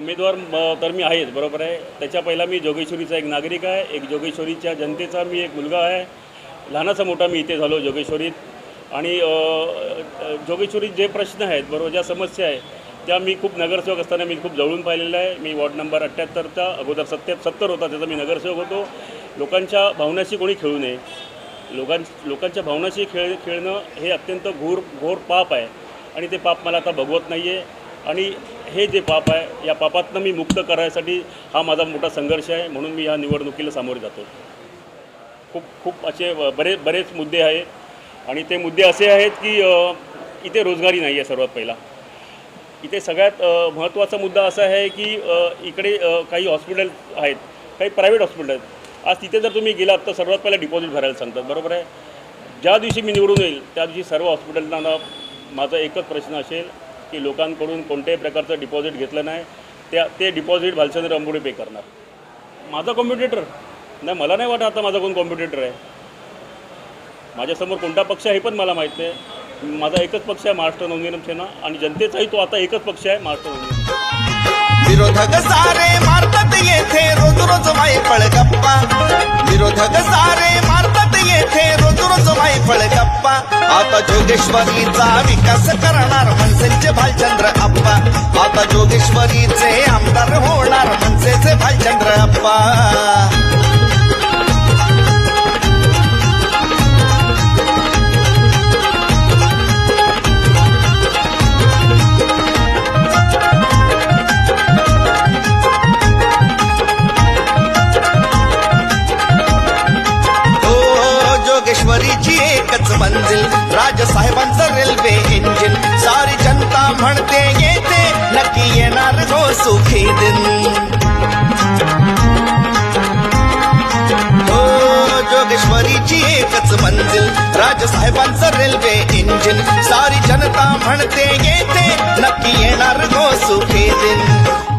उमेदवार म- तर मी आहेच बरोबर आहे? त्याच्या पहिला मी जोगेश्वरीचा एक नागरिक आहे एक जोगेश्वरीच्या जनतेचा मी एक मुलगा आहे. लहानाचा मोठा मी इथे झालो जोगेश्वरीत. आणि अ, अ, जोगेश्वरीत जे प्रश्न आहेत बरोबर ज्या समस्या आहे त्या मी खूप नगरसेवक असताना मी खूप जवळून पाहिलेलं आहे. मी वॉर्ड नंबर अठ्ठ्याहत्तरचा अगोदर सत्या सत्तर होता त्याचा मी नगरसेवक होतो. लोकांच्या भावनाशी कोणी खेळू नये. लोकां लोकांच्या भावनाशी खेळ खेळणं हे अत्यंत घोर घोर पाप आहे. आणि ते पाप मला आता भगवत नाही आहे आणि हे जे पाप आहे या पापातनं मी मुक्त करायसाठी हा माझा मोठा संघर्ष आहे म्हणून मी ह्या निवडणुकीला सामोरे जातो खूप खूप असे बरेच बरेच मुद्दे आहेत. आणि ते मुद्दे असे आहेत की इथे रोजगारी नाही आहे सर्वात पहिला. इथे सगळ्यात महत्त्वाचा मुद्दा असा आहे की इकडे काही हॉस्पिटल आहेत काही प्रायव्हेट हॉस्पिटल आहेत. आज तिथे जर तुम्ही गेलात तर सर्वात पहिला डिपॉझिट भरायला सांगतात बरोबर आहे? ज्या दिवशी मी निवडून येईल त्या दिवशी सर्व हॉस्पिटलना माझा एकच प्रश्न असेल की लोकांकडून कोणत्याही प्रकारचं डिपॉझिट घेतलं नाही. त्या ते डिपॉझिट भालचंद्र अंबोडे पे करणार. माझा कॉम्पिटेटर नाही मला नाही वाटत आता माझा कोण कॉम्पिटेटर आहे. माझ्यासमोर कोणता पक्ष आहे हे पण मला माहीत नाही. माझा एकच पक्ष आहे महाराष्ट्र नवनिर्माण सेना आणि जनतेचाही तो आता एकच पक्ष आहे महाराष्ट्र नवनिर्माण विरोधक सारे मारतात येथे रोज रोज वायफळ गप्पा विरोधक सारे मारतात येथे रोज रोज वायफळ गप्पा आता जोगेश्वरीचा विकास करणार मनसेचे भालचंद्र अप्पा आता जोगेश्वरीचे आमदार होणार मंजिल राज साहेबांचं रेल्वे इंजिन. सारी जनता म्हणते येते नक्की येणार जो सुखी दिन. हो जोगेश्वरीची एकच मंजिल राज साहेबांचं रेल्वे इंजिन. सारी जनता म्हणते येते नक्की येणार जो सुखी दिन.